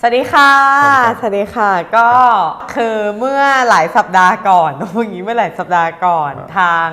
สวัสดีค่ะสวัสดีครับสวัสดีค่ะ ก็คือเมื่อหลายสัปดาห์ก่อนต้องพูดอย่างนี้เมื่อหลายสัปดาห์ก่อนครับทาง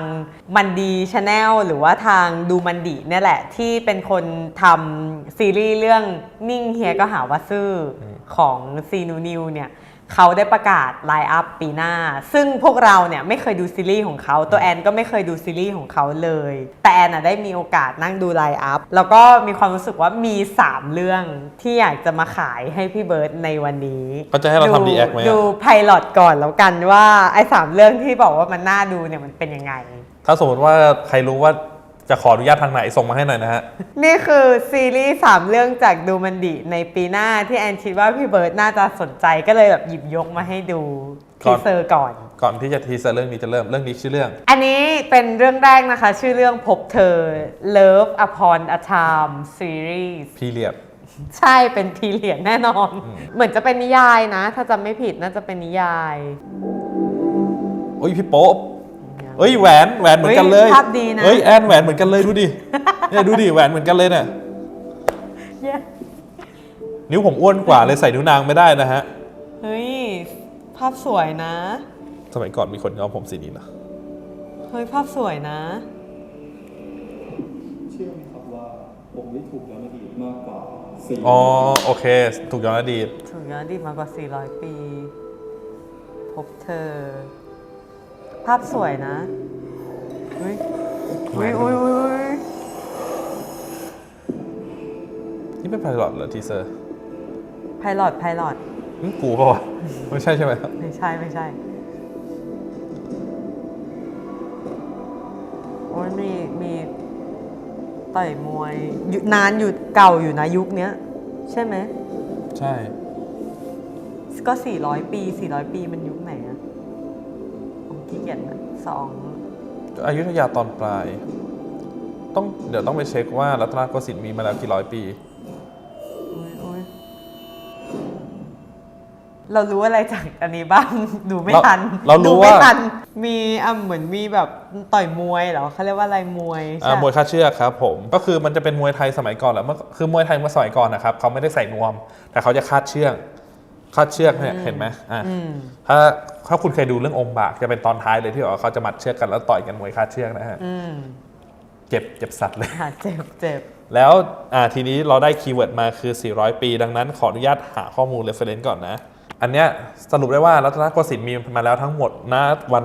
มันดีชาแนลหรือว่าทางดูมันดีเนี่ยแหละ ที่เป็นคนทำซีรีส์เรื่องนิ่งเฮียก็หาว่าซื่ออของซีนูนิวเนี่ย เขาได้ประกาศไลน์อัพปีหน้า ซึ่งพวกเราเนี่ยไม่เคยดูซีรีส์ของเขาตัวแอนก็ไม่เคยดูซีรีส์ของเขาเลย แต่แอนน่ะได้มีโอกาสนั่งดูไลน์อัพแล้วก็มีความรู้สึกว่ามี 3 เรื่องที่อยากจะมาขายให้พี่เบิร์ตในวันนี้เขาจะให้เราทำ react ไหมอะ ดูไพลอตก่อนแล้วกันว่าไอ้สามเรื่องที่บอกว่ามันน่าดูเนี่ยมันเป็นยังไง ถ้าสมมติว่าใครรู้ว่า จะขออนุญาตทางไหนส่งมาให้หน่อยนะฮะ นี่คือซีรีส์สามเรื่องจากดูมันดีในปีหน้าที่แอนคิดว่าพี่เบิร์ตน่าจะสนใจก็เลยแบบหยิบยกมาให้ดูก่ทีอน เซอร์ก่อน ก่อนที่จะทีเซอร์เรื่องนี้จะเริ่มเรื่องนี้ชื่อเรื่อง อันนี้เป็นเรื่องแรกนะคะ ชื่อเรื่องพบเธอ Love Upon a Time Series พีเรียดใช่เป็นพีเรียดแน่นอนเหมือนจะเป็นนิยายนะ ถ้าจำไม่ผิดน่าจะเป็นนิยาย โอ้ยพี่โป๊ะ เอ้ยแหวนแหวนเหมือนกันเลยเฮ้ยภาพดีนะเอ้ยแอนแหวนเหมือนกันเลยดูดิเนี่ยดูดิแหวนเหมือนกันเลยเนี่ยนิ้วผมอ้วนกว่าเลยใส่นิ้วนางไม่ได้นะฮะเฮ้ยภาพสวยนะ สมัยก่อนมีคนย้อมผมสีนี้นะเฮ้ยภาพสวยนะ เชื่อไหมครับว่าผมได้ถูกย้อนอดีตมากกว่าสี่อ๋อโอเค ถูกย้อนอดีตถึงย้อนอดีตมากกว่า400 ปี พบเธอ ภาพสวยนะเฮ้ยเฮ้ยเฮ้ยเฮ้ยเฮ้ยนี่เป็นไพลอตเหรอทีเซอร์ไพลอตไพลอตนี่กูเปล่าวะไม่ใช่ใช่ไหมครับไม่ใช่ไม่ใช่ โอ้ยมีมีต่อยมวยอยู่นานอยู่เก่าอยู่นะยุคเนี้ย ใช่ไหม ใช่ ก็ 400 ปี 400 ปีมันยุคไหนอะ ผมขี้เกียจนะสองอยุธยาตอนปลาย ต้องเดี๋ยวต้องไปเช็คว่ารัตนโกสินทร์มีมาแล้วกี่ร้อยปี อุ๊ยอุ๊ยเรารู้อะไรจากอันนี้บ้าง ดูไม่เราทันเรารู้ดูไม่ว่า ทันมีอะเหมือนมีแบบต่อยมวยเหรอเขาเรียกว่าอะไรมวยอ่าใช่มวยคาดเชือกครับผมก็คือมันจะเป็นมวยไทยสมัยก่อนแหละเมื่อคือมวยไทยเมื่อสมัยก่อนนะครับเขาไม่ได้ใส่นวม แต่เขาจะคาดเชือก คาดเชือกเนี่ยเห็นไหมอ่าอืมถ้าถ้าคุณเคยดูเรื่ององค์บากจะเป็นตอนท้ายเลยที่บอกว่าเขาจะมัดเชือกกันแล้วต่อยกันมวยคาดเชือกนะฮะอืมเจ็บเจ็บสัตว์เลยอะเจ็บเจ็บแล้วอ่าทีนี้เราได้คีย์เวิร์ดมาคือ 400 ปี ดังนั้นขออนุญาตหาข้อมูล reference ก่อนนะ อันเนี้ยสรุปได้ว่ารัตนโกสินทร์มีมาแล้วทั้งหมดณวัน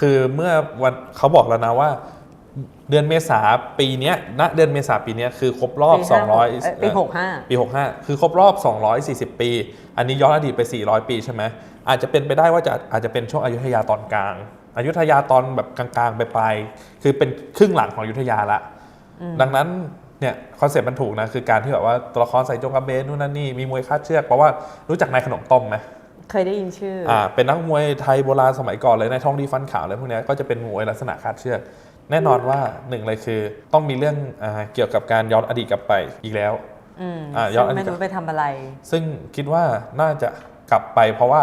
คือเมื่อวันเขาบอกแล้วนะว่า เดือนเมษาปีเนี้ยณเดือนเมษาปีเนี้ยคือครบรอบ ปีห้าหก200เอ้ยปีหกห้า ปี 65 คือครบรอบ 240 ปี อันนี้ย้อนอดีตไป 400 ปีใช่ไหมอาจจะเป็นไปได้ว่าจะอาจจะเป็นช่วงอยุธยาตอนกลางอยุธยาตอนแบบกลางๆไปปลายๆคือเป็นครึ่งหลังของอยุธยาละ ดังนั้นเนี่ยคอนเซ็ปต์มันถูกนะคือการที่แบบว่าตัวละครใส่จงกระเบนนู่นนั่นนี่มีมวยคาดเชือกเพราะว่ารู้จักนายขนมต้มไหม เคยได้ยินชื่ออ อ่าเป็นนักมวยไทยโบราณสมัยก่อนเลยในายทองดีฟันขาวอะไรพวกเนี้ยก็จะเป็นมวยลักษณะคาดเชือก แน่นอนว่าหนึ่งเลยคือต้องมีเรื่องอาเกี่ยวกับการย้อนอดีตกลับไปอีกแล้วอืมอะย้อนซึ่งอดีตไม่รู้ไปทำอะไร ซึ่งคิดว่าน่าจะกลับไป เพราะว่า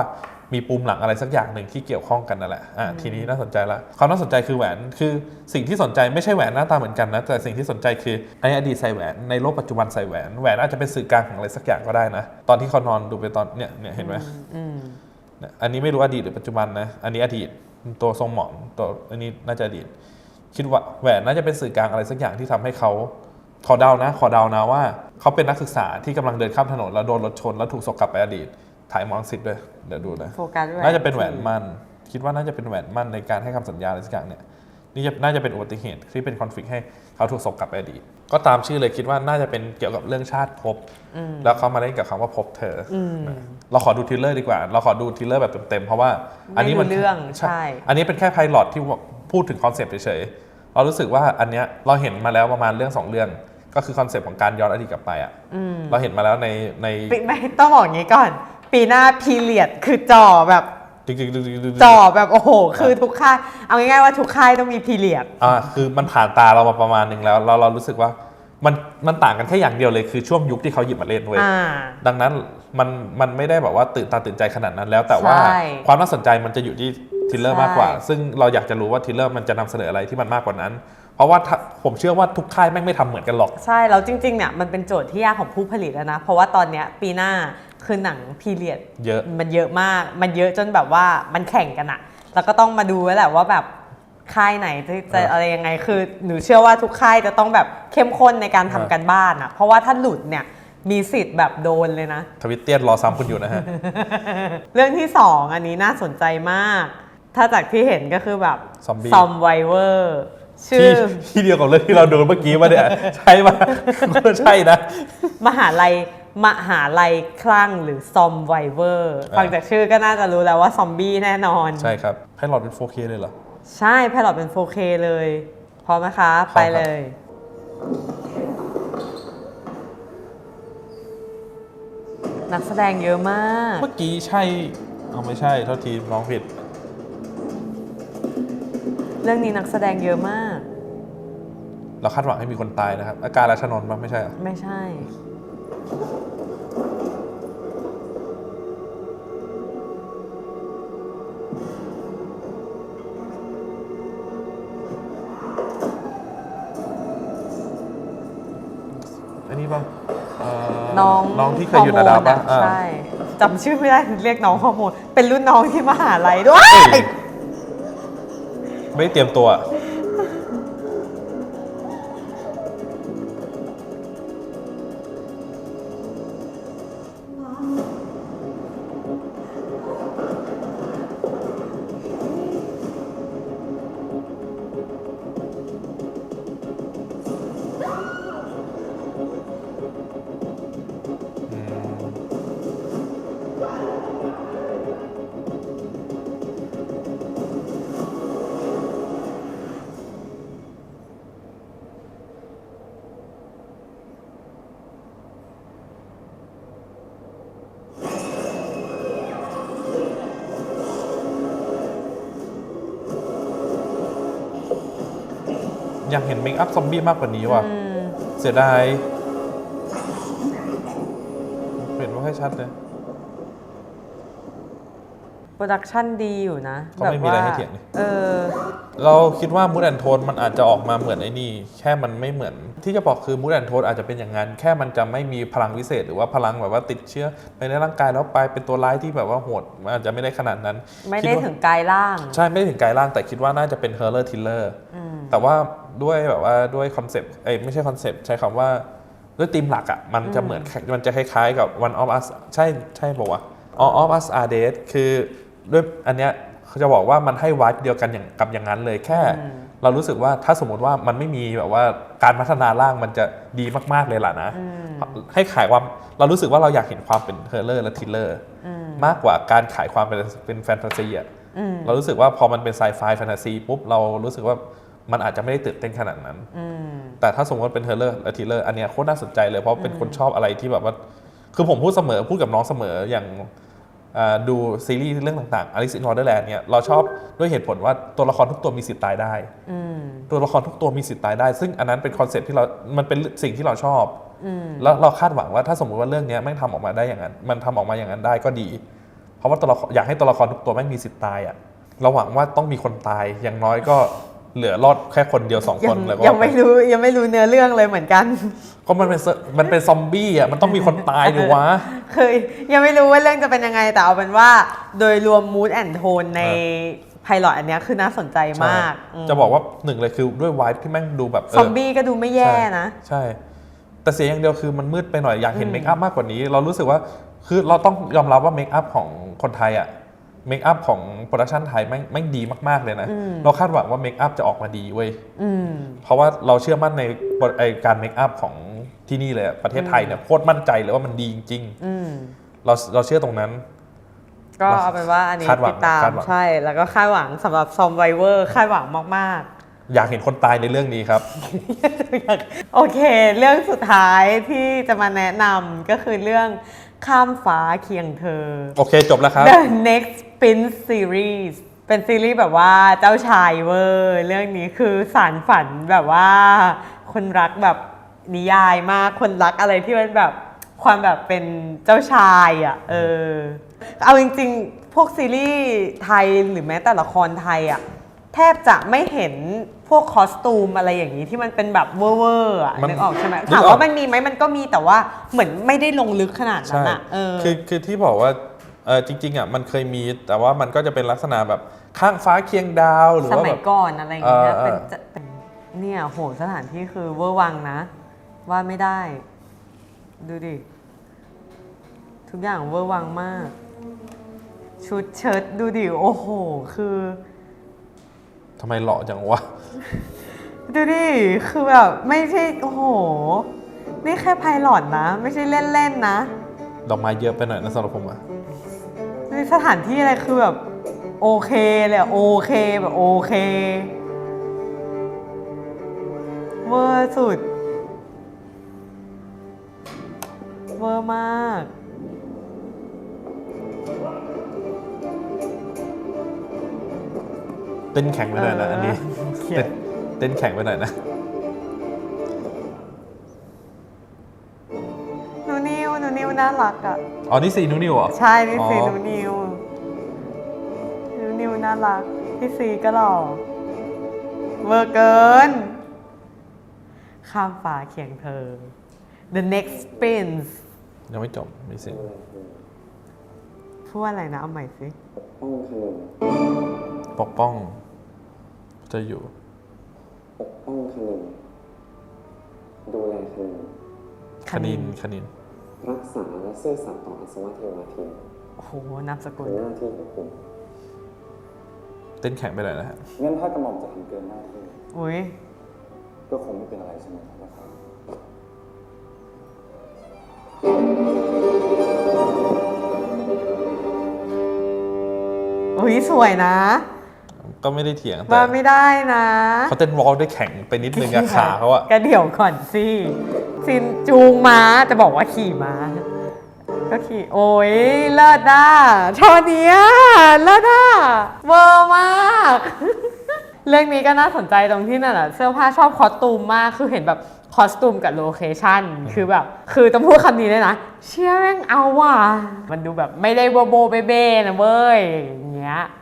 มีปูมหลังอะไรสักอย่างหนึ่งที่เกี่ยวข้องกันนั่นแหละอะทีนี้น่าสนใจละความน่าสนใจคือแหวนคือสิ่งที่สนใจไม่ใช่แหวนหน้าตาเหมือนกันนะแต่สิ่งที่สนใจคือในอดีตใส่แหวนในโลกปัจจุบันใส่แหวนแหวนอาจจะเป็นสื่อกลางของอะไรสักอย่างก็ได้นะ ตอนที่เขานอนดูไปตอนเนี่ยเนี่ยเห็นไหมอืมเนี่ยอันนี้ไม่รู้อดีตหรือปัจจุบันนะอันนี้อดีตตัวทรงหมอนตัวอันนี้น่าจะอดีต คิดว่าแหวนน่าจะเป็นสื่อกลางอะไรสักอย่างที่ทำให้เขาขอเดานะ ขอเดานะว่า เขาเป็นนักศึกษาที่กำลังเดินข้ามถนนแล้วโดนรถชนแล้วถูกส่งกลับไปอดีต ถ่ายมองสิทธิ์ด้วย เดี๋ยวดูนะโฟกัสแหวนน่าจะเป็นแหวนมั่น คิดว่าน่าจะเป็นแหวนมั่นในการให้คำสัญญาอะไรสักอย่างเนี่ยนี่จะน่าจะเป็นอุบัติเหตุที่เป็นคอนฟ lict ให้เขาถูกส่งกลับไปอดีตก็ตามชื่อเลยคิดว่าน่าจะเป็นเกี่ยวกับเรื่องชาติภพแล้วเขามาเล่นกับคำว่าภพเธอออืมเราขอดูทริลเลอร์ดีกว่า เราขอดูทริลเลอร์แบบเต็มๆเพราะว่า อันนี้มันไม่รู้เรื่องใช่ อันนี้เป็นแค่ไพลอตที่พูดถึงคอนเซปต์เฉยๆ เรารู้สึกว่าอันเนี้ยเราเห็นมาแล้วประมาณเรื่องสองเรื่อง ก็คือคอนเซปต์ของการย้อนอดีตกลับไปอะเราเห็นมาแล้วในในปีไม่ต้องบอกอย่างนี้ก่อน ปีหน้าพีเรียดคือจอแบบจริงๆจอแบบโอ้โห คือทุกค่ายเอาง่ายๆว่าทุกค่ายต้องมีพีเรียด อ่าคือมันผ่านตาเรามาประมาณหนึ่งแล้ว เราเรารู้สึกว่ามันมันต่างกันแค่อย่างเดียวเลยคือช่วงยุคที่เขาหยิบมาเล่นเว้ย อ่า ดังนั้นมันมันไม่ได้แบบว่าตื่นตาตื่นใจขนาดนั้นแล้วแต่ว่าใช่ ความน่าสนใจมันจะอยู่ที่ ทริลเลอร์ใช่มากกว่า ซึ่งเราอยากจะรู้ว่าทริลเลอร์มันจะนำเสนออะไรที่มันมากกว่านั้น เพราะว่าถ้าผมเชื่อว่าทุกค่ายแม่งไม่ทำเหมือนกันหรอก ใช่ แล้วจริงๆเนี่ยมันเป็นโจทย์ที่ยากของผู้ผลิตแล้วนะ เพราะว่าตอนเนี้ยปีหน้าคือหนังพีเรียดเยอะมันเยอะมาก มันเยอะจนแบบว่ามันแข่งกันอะแล้วก็ต้องมาดูแล้วแหละว่าแบบค่ายไหนจะจะเออออะไรยังไงคือหนูเชื่อว่าทุกค่ายจะต้องแบบเข้มข้นในการทำเออกันบ้านอะเพราะว่าถ้าหลุดเนี่ยมีสิทธิ์แบบโดนเลยนะ ทวิตเตียนรอซ้ำคุณอยู่นะฮะ เรื่องที่สองอันนี้น่าสนใจมาก ถ้าจากที่เห็นก็คือแบบซอมบี้ ซอมไวเวอร์ชื่ที่อ ที่เดียวกับเรื่องที่เราดูเมื่อกี้มาเนี่ย ใช่ปะก็ใช่นะ มหาลัยมหาลัยคลั่งหรือซอมไวเวอร์อ่า ฟังจากชื่อก็น่าจะรู้แล้วว่าซอมบี้แน่นอน ใช่ครับให้หลอดเป็น 4K เลยเหรอ ใช่ไพลอตเป็น 4K เลย พร้อมนะคะ พร้อมครับ ไปเลย นักแสดงเยอะมาก เมื่อกี้ใช่เอาไม่ใช่เท่าทีน้องผิด เรื่องนี้นักแสดงเยอะมาก เราคาดหวังให้มีคนตายนะครับ อาการรัชนนท์ปะไม่ใช่เหรอไม่ใช่ อันนี้ปะเอ่อน้องน้องที่เคยอยู่นาดาวปะฮอร์โมนอ่า ใช่จำชื่อไม่ได้เรียกน้องฮอร์โมนเป็นรุ่นน้องที่มหาลัยด้วยเอ้ย ไม่ได้เตรียมตัว อยากเห็นเมคอัพซอมบี้มากกว่านี้ว่ะ อืมเสียดายเห็นว่าให้ชัดเลย โปรดักชันดีอยู่นะก็ไม่มีอะไรให้เถียงนี่ เออ เราคิดว่ามูดแอนโทนมันอาจจะออกมาเหมือนไอ้นี่ แค่มันไม่เหมือน ที่จะบอกคือมูดแอนโทนอาจจะเป็นอย่างนั้น แค่มันจะไม่มีพลังวิเศษ หรือว่าพลังแบบว่าติดเชื้อไปในร่างกายแล้วไปเป็นตัวร้ายที่แบบว่าโหดมันอาจจะไม่ได้ขนาดนั้นไม่คิได้ว่า ถึงกายร่าง ใช่ไม่ได้ถึงกายร่างแต่คิดว่าน่าจะเป็นเฮอร์เรอร์ทิลเลอร์อืม แต่ว่า ด้วยแบบว่าด้วยคอนเซปต์เอ้ยไม่ใช่คอนเซปต์ใช้คำว่าด้วยธีมหลักอะ่ะมันจะเหมือนมันจะคล้ายๆกับ One of Us ใช่ใช่บอกว่า All of Us Are Dead คือด้วยอันเนี้ยเขาจะบอกว่ามันให้วัดเดียวกันอย่างกับอย่างนั้นเลยแค่อืมเรารู้สึกว่าถ้าสมมติว่ามันไม่มีแบบว่าการพัฒนาร่างมันจะดีมากๆเลยล่ะนะอืมให้ขายความเรารู้สึกว่าเราอยากเห็นความเป็นเฮอร์เรอร์และทิลเลอร์อืมมากกว่าการขายความเป็นเป็นแฟนตาซีอะอืมเรารู้สึกว่าพอมันเป็นไซไฟแฟนตาซีปุ๊บเรารู้สึกว่า มันอาจจะไม่ได้ตื่นเต้นขนาดนั้นอืมแต่ถ้าสมมติว่าเป็นเฮอร์เรอร์และทิลเลอร์อันเนี้ยโคตรน่าสนใจเลยเพราะเป็นคนชอบอะไรที่แบบว่า คือผมพูดเสมอพูดกับน้องเสมออย่างอ่าดูซีรีส์เรื่องต่างๆ Alice in Wonderland เนี่ยเราชอบด้วยเหตุผลว่าตัวละครทุกตัวมีสิทธิ์ตายได้อืมตัวละครทุกตัวมีสิทธิ์ตายได้ ซึ่งอันนั้นเป็นคอนเซ็ปต์ที่เรา มันเป็นสิ่งที่เราชอบอืมแล้วเราคาดหวังว่าถ้าสมมติว่าเรื่องเนี้ยแม่งทำออกมาได้อย่างนั้น มันทำออกมาอย่างนั้นได้ก็ดี เพราะว่าตัวละครอยากให้ตัวละครทุกตัวแม่งมีสิทธิ์ตายอะเราหวังว่าต้องมีคนตายอย่างน้อยก็ เหลือรอดแค่คนเดียวสองยัคนแล้วก็ยังไม่รู้ยังไม่รู้เนื้อเรื่องเลยเหมือนกัน ก็มันเป็นเซมันเป็นซอมบี้อะมันต้องมีคนตายหรือวะเคยยังไม่รู้ว่าเรื่องจะเป็นยังไงแต่เอาเป็นว่า โดยรวมมูดแอนโทนในไพลอตอันเนี้ยคือน่าสนใจมากมจะบอกว่าหนึ่งเลยคือด้วยวายที่แม่งดูแบบเซอมบี้ก็ดูไม่แย่นะ ใช่ แต่เสียอย่างเดียวคือมันมืดไปหน่อยอยากเห็นอืมเมคอัพมากกว่านี้ เรารู้สึกว่าคือเราต้องยอมรับว่าเมคอัพของคนไทยอะ เมคอัพของโปรดักชันไทยแม่งแม่งดีมาก ๆ เลยนะ เราคาดหวังว่าเมคอัพจะออกมาดีเว้ยอืมเพราะว่าเราเชื่อมั่นในไอการเมคอัพของที่นี่เลยอะประเทศไทยเนี่ยโคตรมั่นใจเลยว่ามันดีจริงอืมๆเราเราเชื่อตรงนั้น ก็เอาเป็นว่าอันนี้คาดหวังติดตามคาดหวังใช่ แล้วก็คาดหวังสำหรับซอมไวเวอร์คาดหวังมากอยากเห็นคนตายในเรื่องนี้ครับๆโอเค เรื่องสุดท้ายที่จะมาแนะนำก็คือเรื่อง ข้ามฟ้าเคียงเธอ โอเคจบแล้วครับ The Next Prince Series เป็นซีรีส์แบบว่าเจ้าชายเวอร์ เรื่องนี้คือสารฝันแบบว่า คนรักแบบนิยายมาก คนรักอะไรที่มันแบบความแบบเป็นเจ้าชายอะ่ะ เออ เอาจริงๆ พวกซีรีส์ไทยหรือแม้แต่ละครไทยอะ่ะ แทบจะไม่เห็น พวกคอสตูมอะไรอย่างนี้ที่มันเป็นแบบเวอร์ๆอะมันนึกออกใช่ไหมนึกออก ถามว่ามันมีไหมมันก็มีแต่ว่าเหมือนไม่ได้ลงลึกขนาดนั้ใช่นอะเออ คือคือที่บอกว่าเออจริงๆอะมันเคยมีแต่ว่ามันก็จะเป็นลักษณะแบบข้างฟ้าเคียงดาวหรือสว่ามัแบยบ ก่อนอะไรอย่างเงี้ยเออเออ เป็นจะเป็นเนี่ยโหสถานที่คือเวอร์วังนะ ว่าไม่ได้ ดูดิ ทุกอย่างเวอร์วังมาก ชุดเชิ้ตดูดิ โอ้โห คือ ทำไมหล่อจังวะ ดูดิ คือแบบไม่ใช่ โอ้โห นี่แค่ไพลอตนะ ไม่ใช่เล่นๆนะ ดอกไม้เยอะไปหน่อยนะสำหรับผมอะนี่สถานที่อะไรคือแบบโอเคเลยอะโอเคแบบโอเค เวอร์สุด เวอร์มาก เต้นแข็งไปหน่อยนะเอออัอันนี้เขียเต้นนเต้นแข็งไปหน่อยนะหนูนิวหนูนิวน่ารักอะอ๋อนี่ซีนูนิวเหรอใช่นี่ซีอ๋อหนูนิวหนูนิวน่ารักพี่ซีก็หล่อเวอร์เกิน ข้ามฟ้าเคียงเธอ The Next Prince ยังไม่จบมีสิพูดว่าอะไรนะ เอาใหม่สิป้องขนม ปกป้อง จะอยู่ปกป้องขนมดูแลขนมคณินคณิน รักษาและซื่อสัตย์ต่ออาสวะเทวาทินโอ้โหนามสกุเป็ลนหน้าที่ของคุณเต้นแข็งไปหน่อยนะฮะงั้นถ้ากระหม่อมจะทำเกินหน้าที่อุ้ยก็คงไม่เป็นอะไรใช่ไหมครับนะครับอุ้ยสวยนะ ก็ไม่ได้เถียงแต่มาไม่ได้นะเขาเต้นวอลได้แข็งไปนิดนึงอะขาเขาอะก็เดี๋ยวก่อนสิซินจูงม้าจะบอกว่าขี่ม้า ก็ขี่โอ้ยเลิศด้าชอเนี้ยเลิศด้าเวอร์มากเรื่องนี้ก็น่าสนใจตรงที่นั่นแหละเสื้อผ้าชอบคอสตูมมากคือเห็นแบบคอสตูมกับโลเคชั่นคือแบบ คือต้องพูดคำนี้เลยนะ เชี่ยแม่งเอาว่ะมันดูแบบไม่ได้โบโบเบเบ้นะเว้ยอย่างเงี้ยอ่า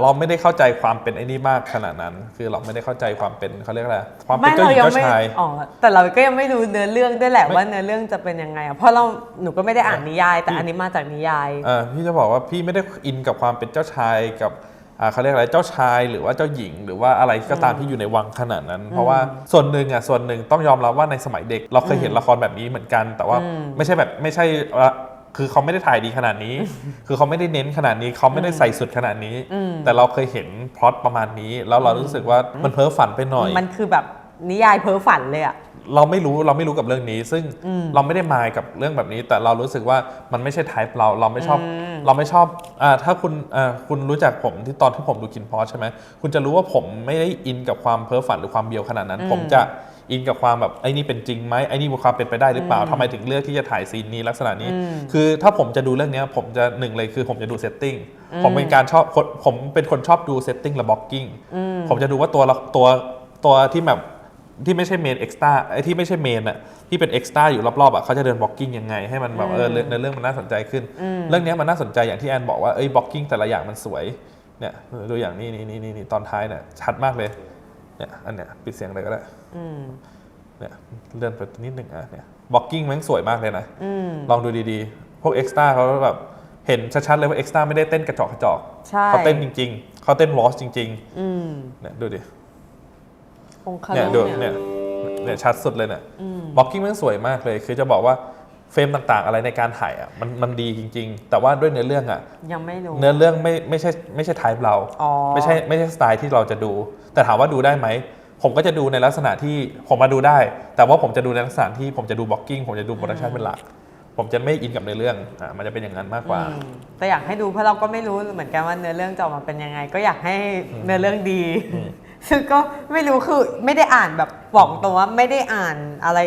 เราไม่ได้เข้าใจความเป็นไอ้นี่มากขนาดนั้น คือเราไม่ได้เข้าใจความเป็นเขาเรียกอะไรความเป็นเจ้าหญิงเจ้าชายอ๋อแต่เราก็ยังไม่รู้เนื้อเรื่องด้วยแหละไม่ว่าเนื้อเรื่องจะเป็นยังไงอะเพราะเราหนูก็ไม่ได้อ่านนิยาย แต่พี่อันนี้มาจากนิยายเออพี่จะบอกว่าพี่ไม่ได้อินกับความเป็นเจ้าชายกับอ่าเขาเรียกอะไรเจ้าชายหรือว่าเจ้าหญิง หรือว่าอะไรก็ตามที่อยู่ในวังขนาดนั้น เพราะว่าส่วนหนึ่งอะส่วนหนึ่งต้องยอมรับว่าในสมัยเด็ก เราเคยเห็นละครแบบนี้เหมือนกัน แต่ว่าอืมไม่ใช่แบบไม่ใช่ว่า คือเขาไม่ได้ถ่ายดีขนาดนี้ คือเขาไม่ได้เน้นขนาดนี้ เขาไม่ได้ใส่สุดขนาดนี้อืมแต่เราเคยเห็นพล็อตประมาณนี้ แล้วเรารู้สึกว่ามันเพ้อฝันไปหน่อย มันคือแบบนิยายเพ้อฝันเลยอะเราไม่รู้เราไม่รู้กับเรื่องนี้ ซึ่งอืมเราไม่ได้มายกับเรื่องแบบนี้ แต่เรารู้สึกว่ามันไม่ใช่ไทป์เราเราไม่ชอบอืมเราไม่ชอบอ่าถ้าคุณอ่าคุณรู้จักผมที่ตอนที่ผมดูกินพอสใช่ไหมคุณจะรู้ว่าผมไม่ได้อินกับความเพ้อฝันหรือความเบียวขนาดนั้น ผมจะ อินกับความแบบไอ้นี่เป็นจริงไหมไอ้นี่มีความเป็นไปได้หรือเปล่าทำไมถึงเลือกที่จะถ่ายซีนนี้ลักษณะนี้ คือถ้าผมจะดูเรื่องเนี้ยผมจะหนึ่งเลยคือผมจะดูเซตติ้งผมเป็นการชอบคนผมเป็นคนชอบดูเซตติ้งและบล็อกกิ้งผมจะดูว่าตัวละตัวตัวที่แบบที่ไม่ใช่เมนเอ็กซ์ต้าไอ้ที่ไม่ใช่เมนอะที่เป็นเอ็กซ์ต้าอยู่รอบๆอะเขาจะเดินบล็อกกิ้งยังไง ให้มันแบบเออเรื่องในเรื่องมันน่าสนใจขึ้น เรื่องเนี้ยมันน่าสนใจอย่างที่แอนบอกว่าเอ้ยบล็อกกิ้งแต่ละอย่างมันสวยเนี่ยดูอย่างนี้นี่นี่นี่นี่ตอนท้ายเนี่ยชัดมากเลย เนี่ยอันเนี้ยปิดเสียงเลยก็ได้อืมเนี่ยเลื่อนไปนิดหนึ่งอะเนี่ยบล็อกกิ้งมันสวยมากเลยนะ อืม ลองดูดีๆ พวกเอ็กซ์ต้าเขาแบบเห็นชัดๆเลยว่าเอ็กซ์ต้าไม่ได้เต้นกระจอกกระจอกใช่ เขาเต้นจริง ๆ เขาเต้นวอชจริงอืมๆเนี่ยดูดิองคาเนี่ยรุดูเนี่เนี่ยยเนี่ยชัดสุดเลยเนี่ยบล็อกกิ้งมันสวยมากเลย คือจะบอกว่า เฟรมต่างๆ อะไรในการถ่ายอะมันมันดีจริง ๆ แต่ว่าด้วยเนื้อเรื่องอะยังไม่รู้ เนื้อเรื่องไม่ไม่ใช่ไม่ใช่ไทป์เราอ๋อ ไม่ใช่ไม่ใช่สไตล์ที่เราจะดู แต่ถามว่าดูได้ไหม ผมก็จะดูในลักษณะที่ผมมาดูได้ แต่ว่าผมจะดูในลักษณะที่ผมจะดูบล็อกกิ้งผมจะดูโปรดักชันเป็นหลัก ผมจะไม่อินกับในอเรื่องอะมันจะเป็นอย่างนั้นมากกว่า อืมแต่อยากให้ดูเพราะเราก็ไม่รู้เหมือนกันว่าเนื้อเรื่องจะออกมาเป็นยังไง ก็อยากให้เนื้อเรื่องดีซึ่งก็ไม่รู้คือไม่ได้อ่านแบบบอกตรงว่าไม่ได้อ่านอะไร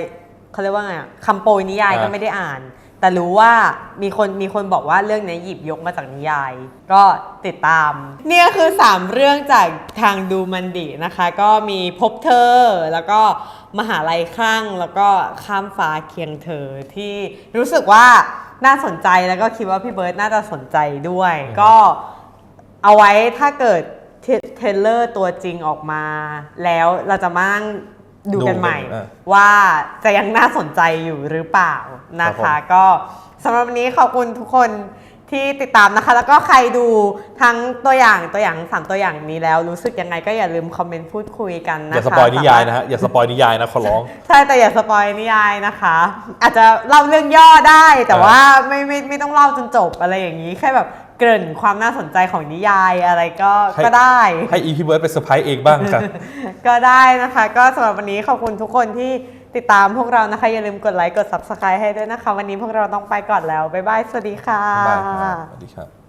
เขาเรียกว่าไงอะคำโปรยนิยายอ่าก็ไม่ได้อ่าน แต่รู้ว่ามีคนมีคนบอกว่าเรื่องนี้หยิบยกมาจากนิยาย ก็ติดตาม เนี่ยคือ 3 เรื่องจากทางดูมันดีนะคะ ก็มีพบเธอ แล้วก็มหาลัยข้างแล้วก็ข้ามฟ้าเคียงเธอที่รู้สึกว่าน่าสนใจแล้วก็คิดว่าพี่เบิร์ตน่าจะสนใจด้วย ก็เอาไว้ถ้าเกิดเทเทรลเลอร์ตัวจริงออกมา แล้วเราจะมานั่ง ดูกันใหม่ ดูกันอะว่าจะยังน่าสนใจอยู่หรือเปล่านะครัคะ บผม ก็สำหรับวันนี้ขอบคุณทุกคนที่ติดตามนะคะ แล้วก็ใครดูทั้งตัวอย่างตัวอย่างสามตัวอย่างนี้แล้วรู้สึกยังไงก็อย่าลืมคอมเมนต์พูดคุยกันอนะคะย่าสปอยนิยายสมรถนะฮะอย่าสปอยนิยายนะขอร้อง ใช่แต่อย่าสปอยนิยายนะคะ อาจจะเล่าเรื่องย่อได้แต่อ่าว่าไม่ไม่ไม่ต้องเล่าจนจบอะไรอย่างนี้แค่แบบ เกริ่นความน่าสนใจของนิยายอะไรก็ก็ได้ให้อีพีเบิร์ดไปเซอร์ไพรส์เองบ้างครับก็ได้นะคะ ก็สำหรับวันนี้ขอบคุณทุกคนที่ติดตามพวกเรานะคะ อย่าลืมกดไลค์กด subscribe ให้ด้วยนะคะ วันนี้พวกเราต้องไปก่อนแล้ว บ๊ายบาย สวัสดีค่ะ บ๊ายบายครับสวัสดีครับ